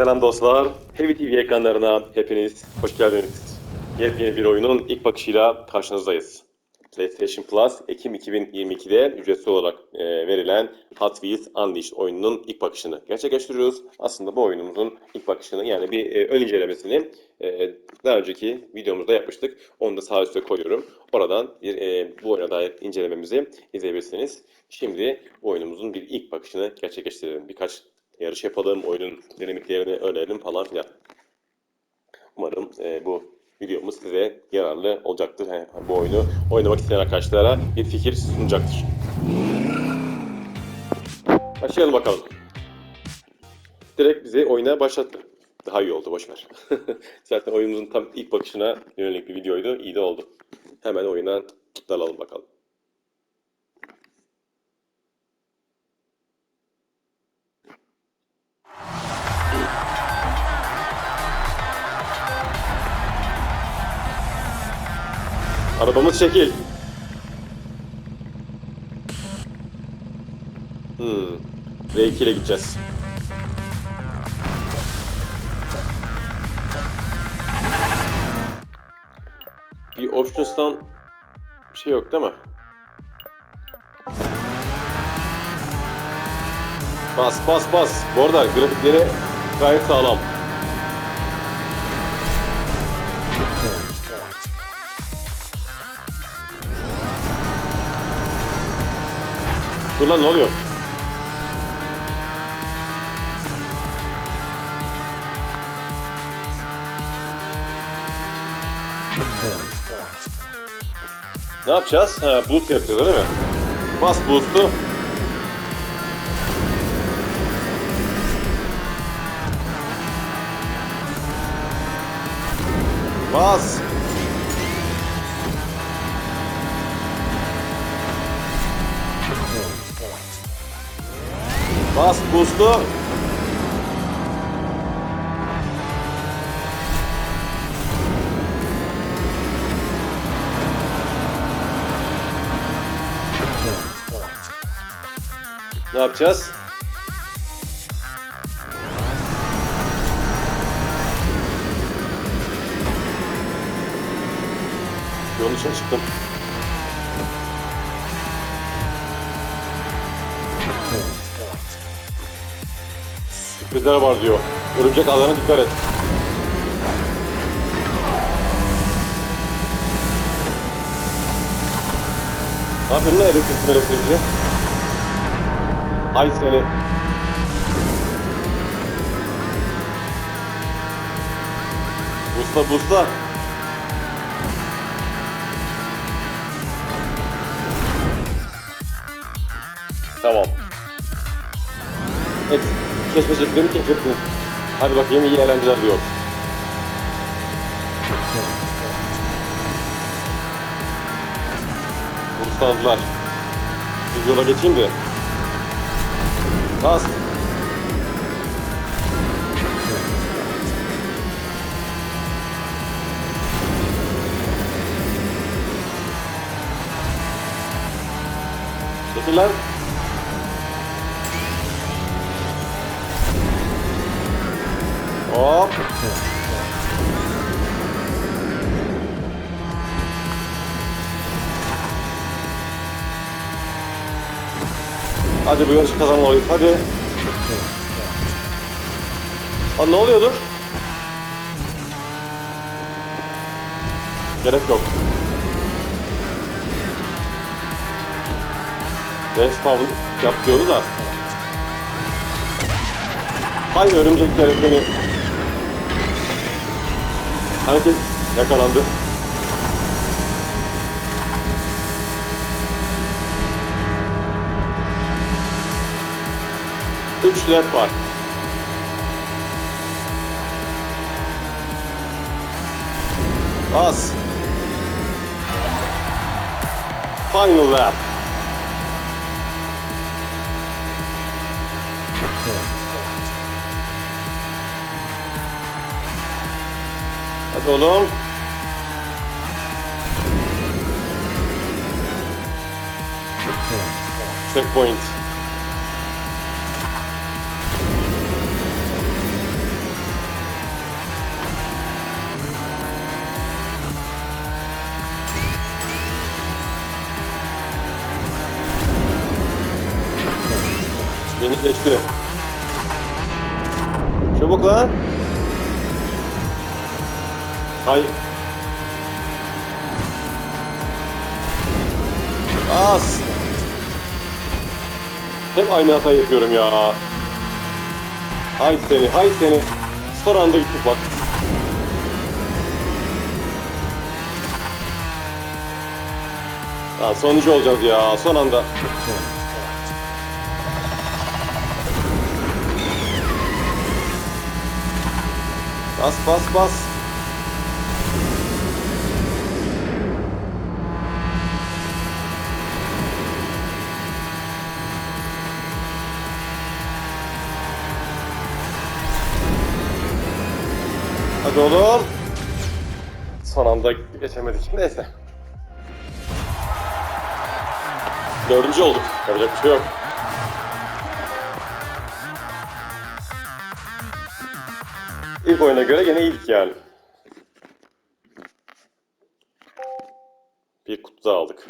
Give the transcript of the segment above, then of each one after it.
Selam dostlar. Heavy TV ekranlarına hepiniz hoş geldiniz. Yepyeni bir oyunun ilk bakışıyla karşınızdayız. PlayStation Plus Ekim 2022'de ücretsiz olarak e, verilen Hot Wheels Unleashed oyununun ilk bakışını gerçekleştiriyoruz. Aslında bu oyunumuzun ilk bakışını yani bir e, ön incelemesini e, daha önceki videomuzda yapmıştık. Onu da sağ üstte koyuyorum. Oradan bir, e, bu oyuna dair incelememizi izleyebilirsiniz. Şimdi oyunumuzun bir ilk bakışını gerçekleştirelim. Birkaç yarış yapalım, oyunun dinamiklerini öğrenelim falan filan. Umarım e, bu videomuz size yararlı olacaktır. Yani bu oyunu oynamak isteyen arkadaşlara bir fikir sunacaktır. Başlayalım bakalım. Direkt bizi oyuna başlattı. Daha iyi oldu boşver. Zaten oyunumuzun tam ilk bakışına yönelik bir videoydu. İyi de oldu. Hemen oyuna dalalım bakalım. Arabamız şekil. Hmm. R2 ile gideceğiz. Bir options'tan bir şey yok değil mi? Bas bas bas. Bu arada grafikleri gayet sağlam. Dur lan ne oluyor? Ne yapacağız? Ha, boost yapacağız değil mi? Bas boost'u. Bas. Boost'u. Ne yapacağız? Yolun dışına çıktım. Sürprizler var diyor. Örümcek ağlarına dikkat et. Ne yapıyorsun lan elektrikli elektrikli? Ay seni. Busla busla. Tamam. Evet. Keşfedecekleri keşfettin. Hadi bakayım iyi eğlenceler diyor. Bursalılar. Biz yola geçeyim de. Bas. Çekil. Hop. Hadi bu yarışı kazanmalıyız. Hadi. Lan ne oluyordur? Gerek yok. Respawn yap diyordu da. Hay örümcekler beni. Herkes yakalandı. Üç lap var. Bas. Final lap. dikkatli olun. Checkpoint. Beni geçti. Çabuk lan. Hay. As. Hep aynı hatayı yapıyorum ya. Hay seni, hay seni. Son anda gittik bak. Ha, sonuncu olacağız ya, son anda. Bas bas bas. Hadi oğlum. Son anda geçemedik. Neyse. Dördüncü olduk. Yapacak bir şey yok. İlk oyuna göre gene iyiydik yani. Bir kutu daha aldık.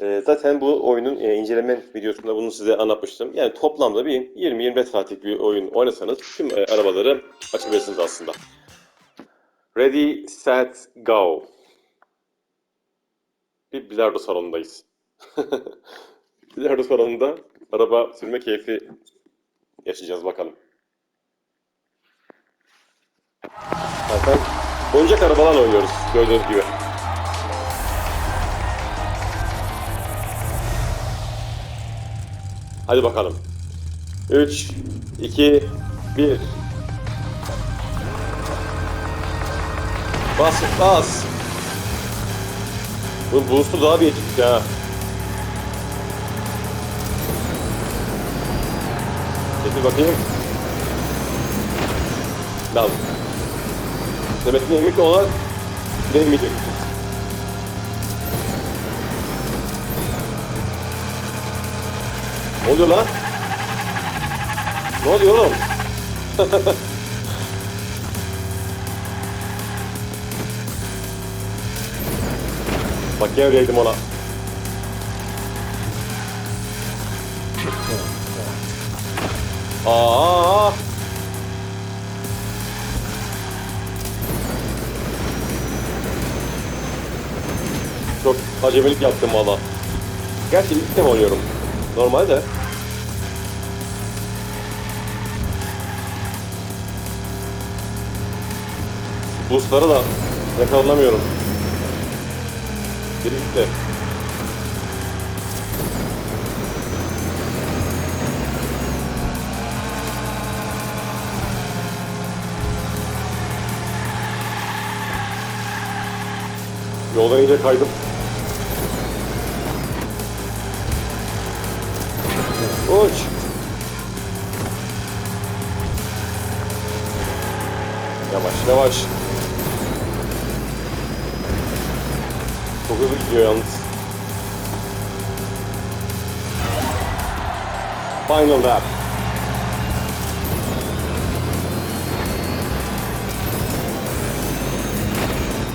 Ee, zaten bu oyunun e, inceleme videosunda bunu size anlatmıştım. Yani toplamda bir 20-25 saatlik bir oyun oynasanız tüm e, arabaları açabilirsiniz aslında. Ready, set, go. Bir bilardo salonundayız. bilardo salonunda araba sürme keyfi yaşayacağız bakalım. Zaten oyuncak arabalarla oynuyoruz gördüğünüz gibi. Hadi bakalım. 3, 2, 1. Bas, bas. Bu boost'u daha bir ekip ya. Çekil bakayım. Lan. Demek ki emik olan denmeyecek. Ne oluyor lan? Ne oluyor oğlum? Bak gene değdim ona. Aa! Çok acemilik yaptım valla. Gerçi ilk defa oynuyorum. Normalde. Boostları da yakalanamıyorum. Biri gitti. Yoldan iyice kaydım. Uç. Yavaş yavaş. Çok hızlı gidiyor yalnız. Final lap.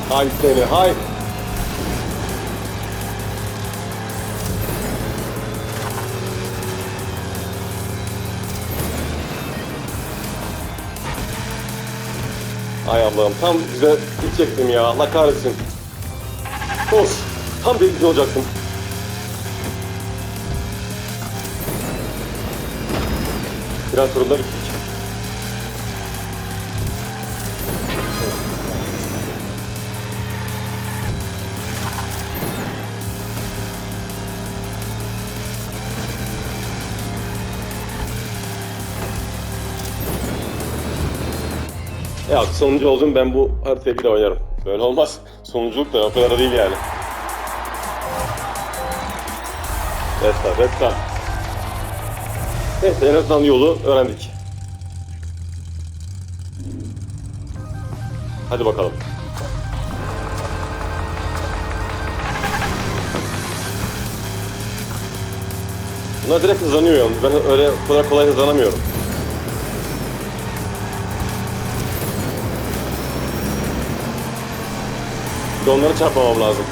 Hay seni hay. Ay Allah'ım tam güzel gidecektim ya Allah kahretsin. Of tam birinci olacaktım. Biraz turunda gittik. Ya sonuncu oldum ben bu haritayı bir oynarım. Böyle olmaz. Sonunculuk da o kadar da değil yani. Resta, resta. Neyse en azından yolu öğrendik. Hadi bakalım. Bunlar direkt hızlanıyor yalnız. Ben öyle kadar kolay hızlanamıyorum. de onları çarpmamam lazım.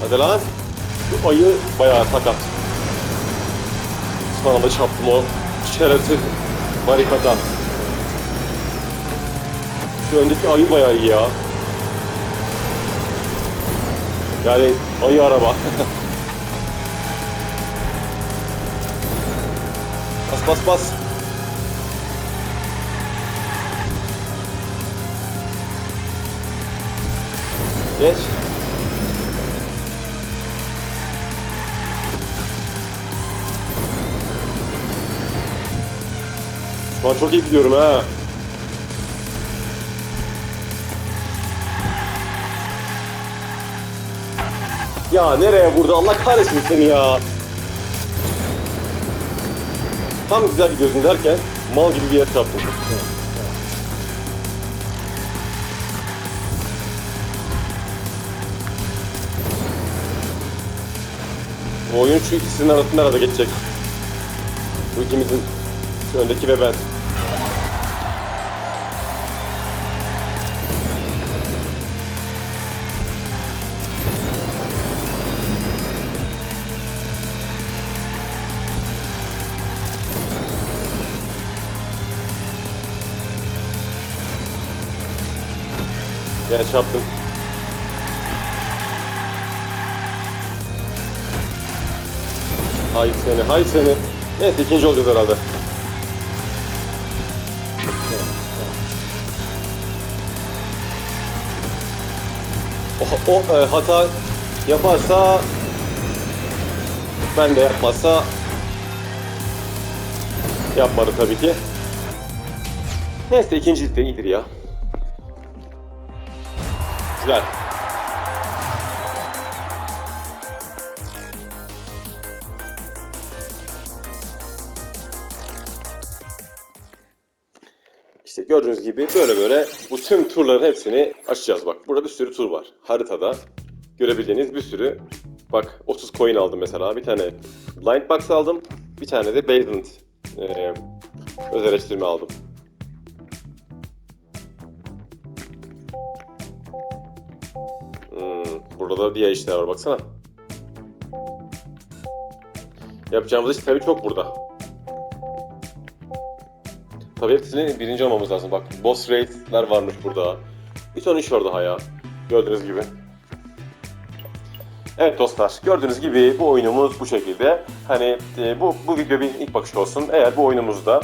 Hadi lan. Bu ayı bayağı sakat. Sana da çarptım o şerefsiz barikata. Şu öndeki ayı bayağı iyi ya. Yani ayı araba. bas bas. Geç. Şu an çok iyi gidiyorum ha. Ya nereye vurdu Allah kahretsin seni ya. Tam güzel gidiyorsun derken mal gibi bir yer çarptın. Bu oyun şu ikisinin arasında arada geçecek. Bu ikimizin, öndeki ve ben. Çarptım. Hay seni, hay seni. Neyse ikinci olacağız herhalde. O, o e, hata yaparsa ben de yapmazsa yapmadı tabii ki. Neyse ikincilik de iyidir ya. Güzel. İşte gördüğünüz gibi böyle böyle bu tüm turların hepsini açacağız bak. Burada bir sürü tur var. Haritada görebildiğiniz bir sürü bak 30 coin aldım mesela. Bir tane blind box aldım. Bir tane de basement e, özelleştirme aldım. Burada da diğer işler var baksana. Yapacağımız iş tabii çok burada. Tabii hepsinin birinci olmamız lazım. Bak boss raid'ler varmış burada. Bir ton iş var daha ya. Gördüğünüz gibi. Evet dostlar, gördüğünüz gibi bu oyunumuz bu şekilde. Hani e, bu bu video bir ilk bakış olsun. Eğer bu oyunumuzda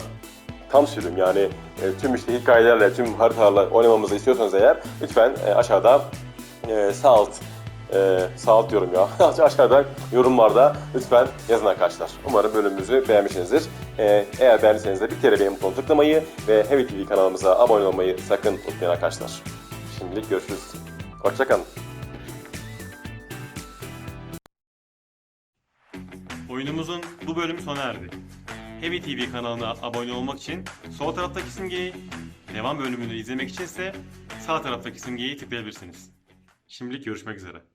tam sürüm yani e, tüm işte hikayelerle, tüm haritalarla oynamamızı istiyorsanız eğer lütfen e, aşağıda e, sağ alt e, sağ diyorum ya. aşağıda yorumlarda lütfen yazın arkadaşlar. Umarım bölümümüzü beğenmişsinizdir. E, eğer beğendiyseniz de bir kere beğen butonuna tıklamayı ve Heavy TV kanalımıza abone olmayı sakın unutmayın arkadaşlar. Şimdilik görüşürüz. Hoşçakalın. Oyunumuzun bu bölümü sona erdi. Heavy TV kanalına abone olmak için sol taraftaki simgeyi, devam bölümünü izlemek için ise sağ taraftaki simgeyi tıklayabilirsiniz. Şimdilik görüşmek üzere.